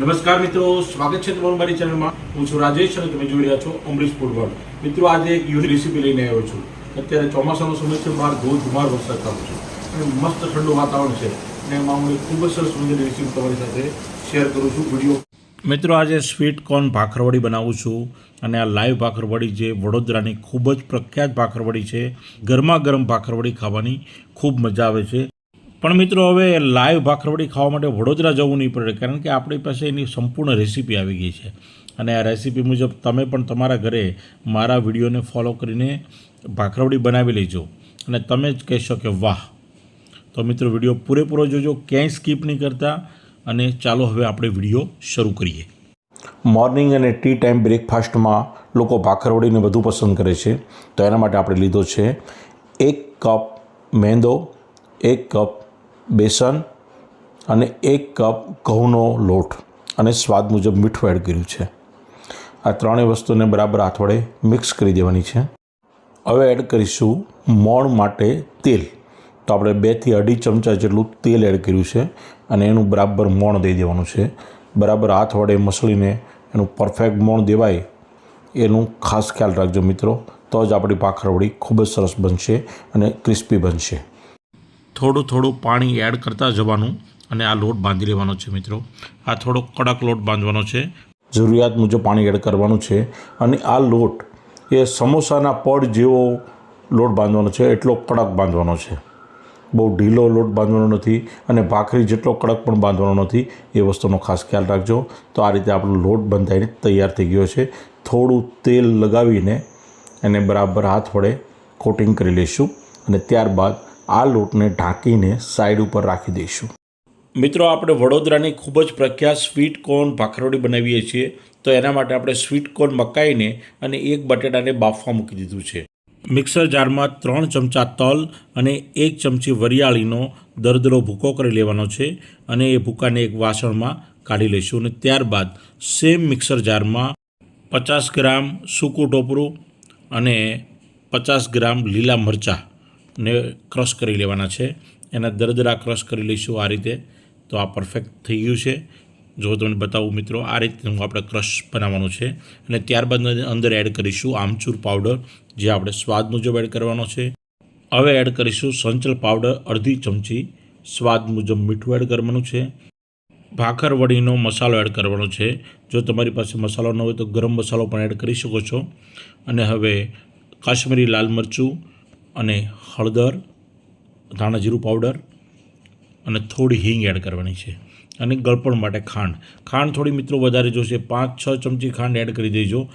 નમસ્કાર મિત્રો, સ્વાગત છે તમારું મારી ચેનલમાં. હું છું રાજેશ અને તમે જોઈ રહ્યા છો અમરીશ ફૂટબોલ મિત્રો, આજે એક યુનિક રેસીપી લઈને આવ્યો છું. અત્યારે ચોમાસાનો સમય છે, બહાર ધોધમાર વરસાદ ચાલુ છે. અને મસ્ત ઠંડુ વાતાવરણ છે. અને એમાં હું એક ખૂબ જ સરસ મજાની રેસીપી તમારી સાથે શેર કરું છું વીડિયો. મિત્રો, આજે સ્વીટ કોર્ન ભાખરવડી બનાવું છું. અને આ લાઈવ ભાખરવડી જે વડોદરાની ખૂબ જ પ્રખ્યાત ભાખરવડી છે, ગરમા ગરમ ભાખરવડી ખાવાની ખૂબ મજા આવે છે. પણ મિત્રો, હવે લાઈવ ભાખરવડી ખાવા માટે વડોદરા જવું નહીં પડે, કારણ કે આપણી પાસે એની સંપૂર્ણ રેસીપી આવી ગઈ છે. અને આ રેસીપી મુજબ તમે પણ તમારા ઘરે મારા વિડીયોને ફોલો કરીને ભાખરવડી બનાવી લેજો. અને તમે જ કહેશો કે વાહ! તો મિત્રો, વીડિયો પૂરેપૂરો જોજો, ક્યાંય સ્કીપ નહીં કરતા અને ચાલો હવે આપણે વીડિયો શરૂ કરીએ. મોર્નિંગ અને ટી ટાઈમ બ્રેકફાસ્ટમાં લોકો ભાખરવડીને વધુ પસંદ કરે છે. તો એના માટે આપણે લીધો છે એક કપ મેંદો, એક કપ બેસન અને એક કપ ઘઉંનો લોટ અને સ્વાદ મુજબ મીઠું એડ કર્યું છે. આ ત્રણેય વસ્તુને બરાબર હાથ વડે મિક્સ કરી દેવાની છે. હવે એડ કરીશું મોણ માટે તેલ. તો આપણે બેથી અઢી ચમચા જેટલું તેલ એડ કર્યું છે અને એનું બરાબર મોણ દઈ દેવાનું છે. બરાબર હાથ વડે મસળીને એનું પરફેક્ટ મોણ દેવાય એનું ખાસ ખ્યાલ રાખજો મિત્રો. તો જ આપણી પાખરવડી ખૂબ જ સરસ બનશે અને ક્રિસ્પી બનશે. થોડું થોડું પાણી એડ કરતા જવાનું અને આ લોટ બાંધી લેવાનો છે મિત્રો. આ થોડો કડક લોટ બાંધવાનો છે. જરૂરિયાત મુજબ પાણી એડ કરવાનું છે અને આ લોટ એ સમોસાના પડ જેવો લોટ બાંધવાનો છે, એટલો કડક બાંધવાનો છે. બહુ ઢીલો લોટ બાંધવાનો નથી અને ભાખરી જેટલો કડક પણ બાંધવાનો નથી, એ વસ્તુનો ખાસ ખ્યાલ રાખજો. તો આ રીતે આપણો લોટ બંધાઈને તૈયાર થઈ ગયો છે. થોડું તેલ લગાવીને એને બરાબર હાથ વડે કોટિંગ કરી લઈશું અને ત્યારબાદ આ લોટને ઢાંકીને સાઈડ ઉપર રાખી દઈશું. મિત્રો, આપણે વડોદરાની ખૂબ જ પ્રખ્યાત સ્વીટ કોર્ન ભાખરોડી બનાવીએ છીએ. તો એના માટે આપણે સ્વીટ કોર્ન મકાઈને અને એક બટેટાને બાફવા મૂકી દીધું છે. મિક્સર જારમાં ત્રણ ચમચા તલ અને એક ચમચી વરિયાળીનો દરદરો ભૂકો કરી લેવાનો છે અને એ ભૂકાને એક વાસણમાં કાઢી લઈશું અને ત્યારબાદ સેમ મિક્સર જારમાં પચાસ ગ્રામ સૂકું ટોપરું અને પચાસ ગ્રામ લીલા મરચાં ને ક્રશ કરી લેવાના છે. એના દરદરા ક્રશ કરી લઈશું આ રીતે. તો આ પરફેક્ટ થઈ ગયું છે. જો તમને બતાવું મિત્રો, આ રીતનું આપણે ક્રશ બનાવવાનું છે. અને ત્યારબાદ અંદર એડ કરીશું આમચૂર પાવડર જે આપણે સ્વાદ મુજબ એડ કરવાનો છે. હવે એડ કરીશું સંચલ પાવડર અડધી ચમચી સ્વાદ મુજબ મીઠું એડ કરવાનું છે. ભાખર વડીનો મસાલો એડ કરવાનો છે. જો તમારી પાસે મસાલો ન હોય તો ગરમ મસાલો પણ એડ કરી શકો છો. અને હવે કાશ્મીરી લાલ મરચું અને હળદર ધાણા જીરું પાવડર અને થોડી હિંગ એડ કરવાની છે. અને ગળપણ માટે ખાંડ. ખાંડ થોડી મિત્રો વધારે જોશે. પાંચ, છ ચમચી ખાંડ એડ કરી દેજો.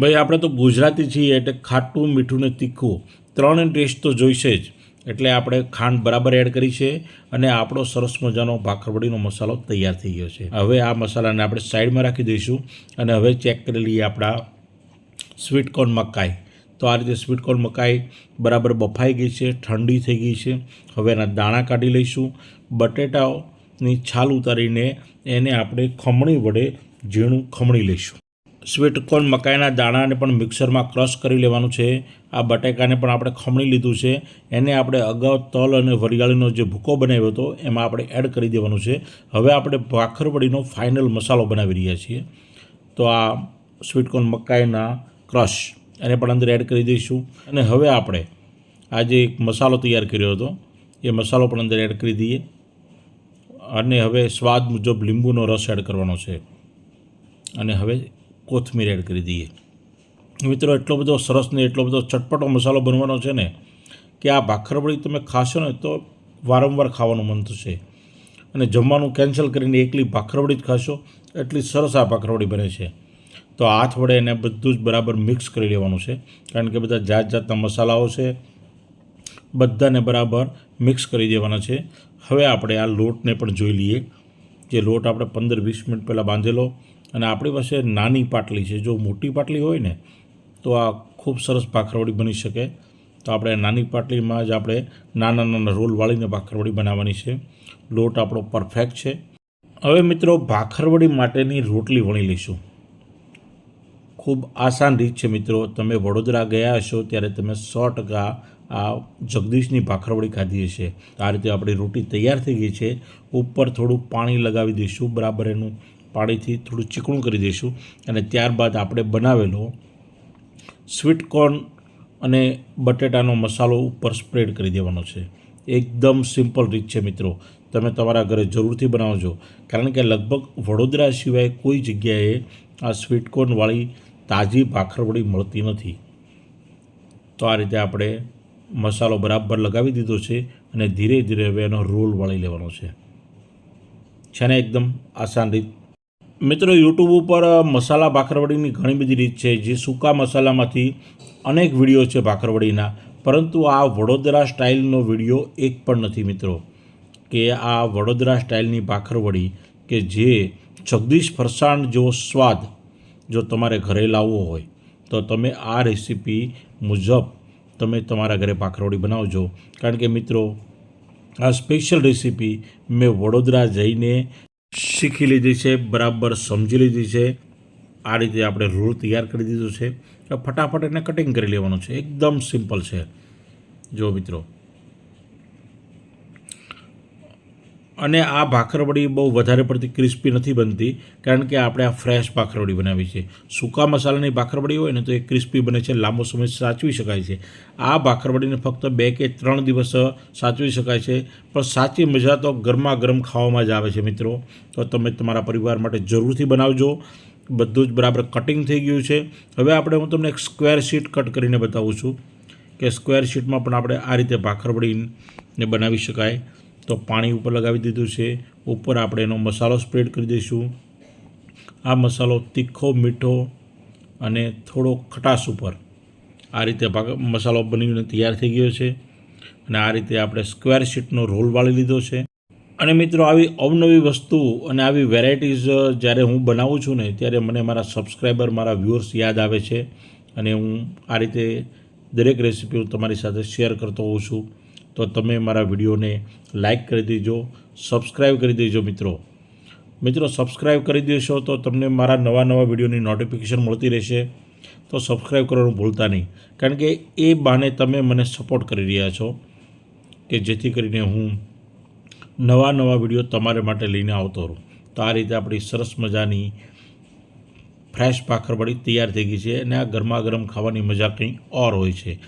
ભાઈ, આપણે તો ગુજરાતી છીએ એટલે ખાટું, મીઠું ને તીખું. ત્રણ ટેસ્ટ તો જોઈશે જ. એટલે આપણે ખાંડ બરાબર એડ કરી છે અને આપણો સરસ મજાનો ભાખરવડીનો મસાલો તૈયાર થઈ ગયો છે. હવે આ મસાલાને આપણે સાઈડમાં રાખી દઈશું અને હવે ચેક કરી લઈએ આપણા સ્વીટ કોર્ન મકાઈ. તો આ રીતે સ્વીટ કોર્ન મકાઈ બરાબર બફાઈ ગઈ છે, ઠંડી થઈ ગઈ છે. હવે એના દાણા કાઢી લઈશું. બટેટાની છાલ ઉતારીને એને આપણે ખમણી વડે ઝીણું ખમણી લઈશું. સ્વીટ કોર્ન મકાઈના દાણાને પણ મિક્સરમાં ક્રશ કરી લેવાનું છે. આ બટેકાને પણ આપણે ખમણી લીધું છે. એને આપણે અગાઉ તલ અને વરિયાળીનો જે ભૂકો બનાવ્યો હતો, એમાં આપણે એડ કરી દેવાનું છે. હવે આપણે ભાખરવડીનો ફાઇનલ મસાલો બનાવી રહ્યા છીએ. તો આ સ્વીટ કોર્ન મકાઈના ક્રશ એને પણ અંદર એડ કરી દઈશું. અને હવે આપણે આ જે મસાલો તૈયાર કર્યો હતો, એ મસાલો પણ અંદર એડ કરી દઈએ. અને હવે સ્વાદ મુજબ લીંબુનો રસ એડ કરવાનો છે. અને હવે કોથમીર એડ કરી દઈએ. મિત્રો, એટલો બધો સરસ ને એટલો બધો ચટપટો મસાલો બનવાનો છે ને, કે આ ભાખરવડી તમે ખાશો ને તો વારંવાર ખાવાનું મન થશે. અને જમવાનું કેન્સલ કરીને એકલી ભાખરવડી જ ખાશો. એટલી સરસ આ ભાખરવડી બને છે. તો હાથ વડે એને બધું જ બરાબર મિક્સ કરી લેવાનું છે. કારણ કે બધા જાત જાતના મસાલાઓ છે, બધાને બરાબર મિક્સ કરી દેવાના છે. હવે આપણે આ લોટને પણ જોઈ લઈએ. જે લોટ આપણે પંદર વીસ મિનિટ પહેલાં બાંધેલો અને આપણી પાસે નાની પાટલી છે. જો મોટી પાટલી હોય ને, તો આ ખૂબ સરસ ભાખરવડી બની શકે. તો આપણે નાની પાટલીમાં જ આપણે નાના નાના રોલ વાળીને ભાખરવડી બનાવવાની છે. લોટ આપણો પરફેક્ટ છે. હવે મિત્રો, ભાખરવડી માટેની રોટલી વણી લઈશું. ખૂબ આસાન રીત છે મિત્રો. તમે વડોદરા ગયા હશો ત્યારે તમે સો ટકા આ જગદીશની ભાખરવડી ખાધી હશે. આ રીતે આપણી રોટી તૈયાર થઈ ગઈ છે. ઉપર થોડું પાણી લગાવી દઈશું, બરાબર એનું પાણીથી થોડું ચીકણું કરી દઈશું અને ત્યારબાદ આપણે બનાવેલો સ્વીટ કોર્ન અને બટેટાનો મસાલો ઉપર સ્પ્રેડ કરી દેવાનો છે. એકદમ સિમ્પલ રીત છે મિત્રો. તમે તમારા ઘરે જરૂરથી બનાવજો. કારણ કે લગભગ વડોદરા સિવાય કોઈ જગ્યાએ આ સ્વીટ કોર્નવાળી તાજી ભાખરવડી મળતી નથી. તો આ રીતે આપણે મસાલો બરાબર લગાવી દીધો છે અને ધીરે ધીરે હવે એનો રોલ વાળી લેવાનો છે. છે ને એકદમ આસાન રીત. મિત્રો યુટ્યુબ ઉપર મસાલા ભાખરવડીની ઘણી બધી રીત છે. જે સૂકા મસાલામાંથી અનેક વીડિયો છે ભાખરવડીના પરંતુ આ વડોદરા સ્ટાઇલનો વીડિયો એક પણ નથી મિત્રો. કે આ વડોદરા સ્ટાઇલની ભાખરવડી કે જે જગદીશ ફરસાણ જેવો સ્વાદ જો તમારે ઘરે લાવવો હોય, તો તમે આ રેસીપી મુજબ તમે તમારા ઘરે પાખરોડી બનાવજો. કારણ કે મિત્રો, આ સ્પેશિયલ રેસીપી મેં વડોદરા જઈને શીખી લીધી છે, બરાબર સમજી લીધી છે. આ રીતે આપણે રૂળ તૈયાર કરી દીધો છે. ફટાફટ એને કટિંગ કરી લેવાનું છે. એકદમ સિમ્પલ છે. જો મિત્રો અને આ ભાખરવડી બહુ વધારે પડતી ક્રિસ્પી નથી બનતી, કારણ કે આપણે આ ફ્રેશ ભાખરવડી બનાવી છે. સૂકા મસાલાની ભાખરવડી હોય ને તો એ ક્રિસ્પી બને છે, લાંબો સમય સાચવી શકાય છે. આ ભાખરવડીને ફક્ત બે કે ત્રણ દિવસ સાચવી શકાય છે, પણ સાચી મજા તો ગરમા ગરમ ખાવામાં જ આવે છે મિત્રો. તો તમે તમારા પરિવાર માટે જરૂરથી બનાવજો. બધું જ બરાબર કટિંગ થઈ ગયું છે. હવે આપણે હું તમને એક સ્ક્વેર શીટ કટ કરીને બતાવું છું કે સ્ક્વેર શીટમાં પણ આપણે આ રીતે ભાખરવડીને બનાવી શકાય. તો પાણી ઉપર લગાવી દીધું છે. ઉપર આપણે એનો મસાલો સ્પ્રેડ કરી દઈશું. આ મસાલો તીખો, મીઠો અને થોડો ખટાશ ઉપર. આ રીતે મસાલો બનીને તૈયાર થઈ ગયો છે અને આ રીતે આપણે સ્ક્વેર શીટનો રોલ વાળી લીધો છે. અને મિત્રો, આવી અવનવી વસ્તુ અને આવી વેરાયટીઝ જ્યારે હું બનાવું છું ને, ત્યારે મને મારા સબસ્ક્રાઈબર મારા વ્યૂઅર્સ યાદ આવે છે. અને હું આ રીતે દરેક રેસીપી હું તમારી સાથે શેર કરતો હોઉં છું. તો તમે મારા વિડીયોને લાઈક કરી દેજો સબસ્ક્રાઈબ કરી દેજો મિત્રો. મિત્રો સબસ્ક્રાઈબ કરી દેશો તો તમને મારા નવા નવા વિડીયોની નોટિફિકેશન મળતી રહેશે. તો સબસ્ક્રાઈબ કરવાનું ભૂલતા નહીં. કારણ કે એ બહાને તમે મને સપોર્ટ કરી રહ્યા છો કે જેથી કરીને હું નવા નવા વીડિયો તમારે માટે લઈને આવતો રહું. તો આ રીતે આપણી સરસ મજાની ફ્રેશ ભાખરવડી તૈયાર થઈ ગઈ છે અને આ ગરમા ગરમ ખાવાની મજા કંઈ ઓર હોય છે.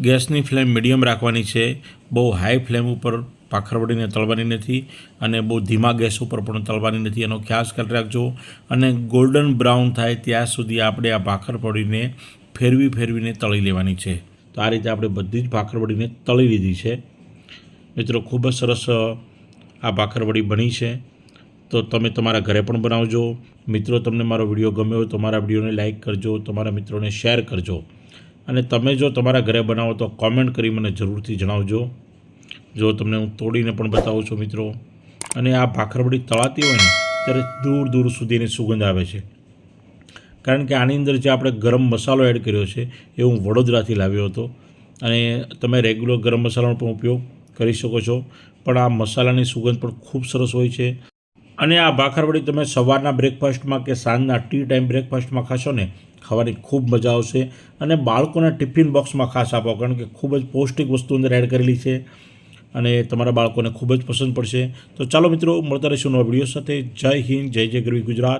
ગેસની ફ્લેમ મીડિયમ રાખવાની છે. બહુ હાઈ ફ્લેમ ઉપર પાખરવડીને તળવાની નથી અને બહુ ધીમા ગેસ ઉપર પણ તળવાની નથી. એનો ખ્યાસ કરી રાખજો. અને ગોલ્ડન બ્રાઉન થાય ત્યાં સુધી આપણે આ ભાખરવડીને ફેરવી ફેરવીને તળી લેવાની છે. તો આ રીતે આપણે બધી જ ભાખરવડીને તળી લીધી છે. મિત્રો, ખૂબ જ સરસ આ ભાખરવડી બની છે. તો તમે તમારા ઘરે પણ બનાવજો. મિત્રો, તમને મારો વીડિયો ગમ્યો હોય તો મારા વિડીયોને લાઇક કરજો. તમારા મિત્રોને શેર કરજો. અને તમે જો તમારા ઘરે બનાવો તો કોમેન્ટ કરી મને જરૂરથી જણાવજો. જો તમને હું તોડીને પણ બતાવું છું મિત્રો. અને આ ભાખરવડી તળાતી હોય ને, ત્યારે દૂર દૂર સુધી એની સુગંધ આવે છે. કારણ કે આની અંદર જે આપણે ગરમ મસાલો એડ કર્યો છે, એ હું વડોદરાથી લાવ્યો હતો. અને તમે રેગ્યુલર ગરમ મસાલાનો પણ ઉપયોગ કરી શકો છો. પણ આ મસાલાની સુગંધ પણ ખૂબ સરસ હોય છે. અને આ ભાખરવડી તમે સવારના બ્રેકફાસ્ટમાં કે સાંજના ટી ટાઈમ બ્રેકફાસ્ટમાં ખાશો ને ખાવાની ખૂબ મજા આવશે અને બાળકોના ટિફિન બોક્સમાં ખાસ આપો, કારણ કે ખૂબ જ પૌષ્ટિક વસ્તુ અંદર એડ કરેલી છે અને તમારા બાળકોને ખૂબ જ પસંદ પડશે. તો ચાલો મિત્રો, મળતા રહીશું નવા વીડિયો સાથે. જય હિન્દ, જય જય ગરવી ગુજરાત.